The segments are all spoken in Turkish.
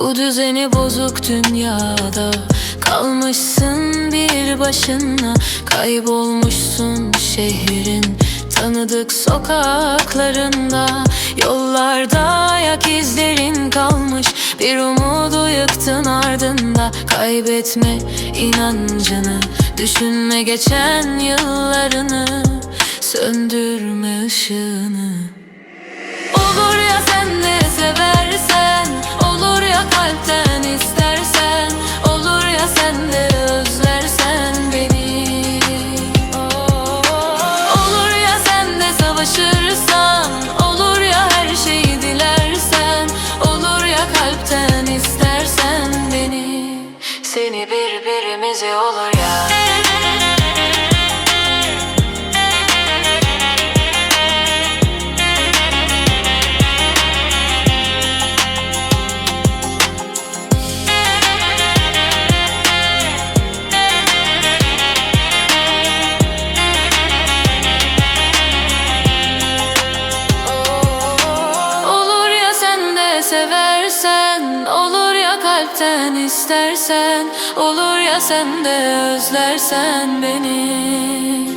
Bu düzeni bozuk dünyada. Kalmışsın bir başına. Kaybolmuşsun şehrin Tanıdık sokaklarında. Yollarda ayak izlerin kalmış. Bir umudu yıktın ardında. Kaybetme inancını Düşünme geçen yıllarını. Söndürme ışığını Olur ya her şeyi dilersen Olur ya kalpten istersen beni. Seni birbirimize olur ya seversen Olur ya kalpten istersen Olur ya sen de özlersen beni.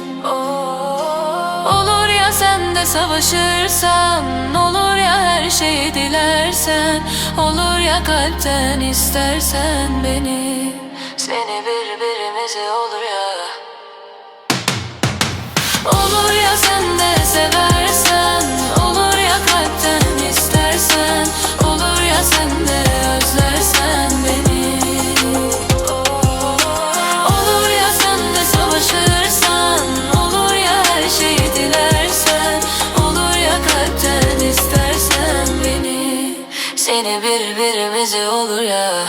Olur ya sen de savaşırsan Olur ya her şeyi dilersen Olur ya kalpten istersen beni. Seni birbirimize olur ya Seni birbirimize olur ya